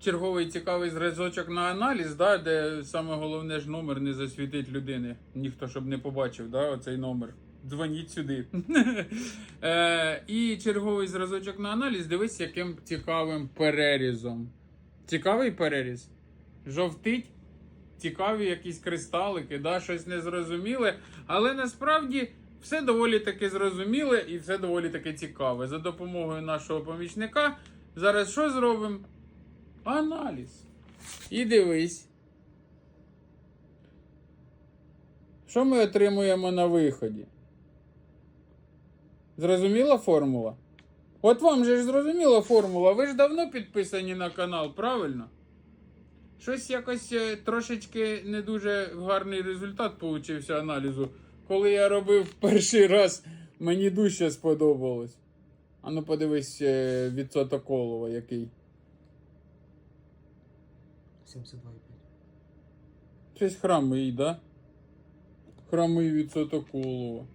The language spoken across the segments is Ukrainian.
черговий цікавий зразочок на аналіз, да, де саме головне ж номер не засвітить людини. Ніхто щоб не побачив, да, оцей номер. Дзвоніть сюди. е, і черговий зразочок на аналіз. Дивись, яким цікавим перерізом. Цікавий переріз? Жовтить? Цікаві якісь кристалики, да, щось незрозуміле. Але насправді все доволі таки зрозуміле і все доволі таки цікаве. За допомогою нашого помічника зараз що зробимо? Аналіз. І дивись. Що ми отримуємо на виході? Зрозуміла формула? От вам же ж зрозуміла формула. Ви ж давно підписані на канал, правильно? Щось якось е, трошечки не дуже гарний результат получився аналізу. Коли я робив перший раз, мені дужче сподобалось. А ну подивись е, відсоток колова який. 72,5. Щось храмий, да? Храмий відсоток колова.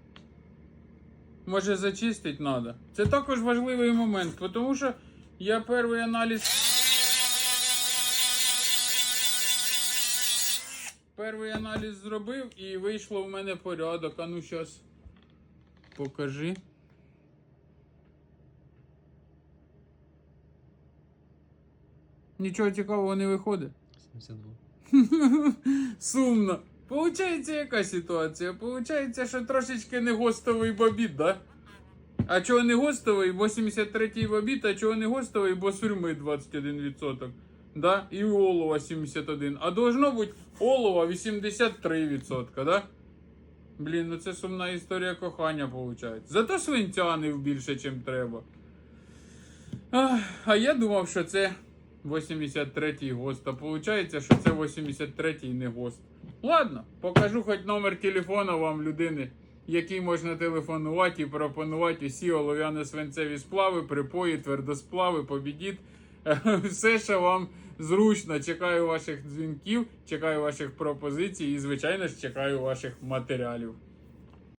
Може зачистить треба. Це також важливий момент, тому що я перший аналіз. Перший аналіз зробив і вийшло в мене порядок. А ну щас покажи. Нічого цікавого не виходить. 72. Сумно. Получається, яка ситуація? Получається, що трошечки не гостовий бобіт, да? А чого не гостовий? 83-й бобіт, а чого не гостовий, бо сурми 21%. Да? І олова 71. А должно бути олова 83%, да? Блін, ну це сумна історія кохання, виходить. Зато свинця не більше, чим треба. Ах, а я думав, що це 83-й гост. А виходить, що це 83-й не гост. Ладно, покажу хоч номер телефона вам людини, який можна телефонувати і пропонувати усі олов'яно-свинцеві сплави, припої, твердосплави, побідіт. Все, що вам зручно. Чекаю ваших дзвінків, чекаю ваших пропозицій і, звичайно ж, чекаю ваших матеріалів.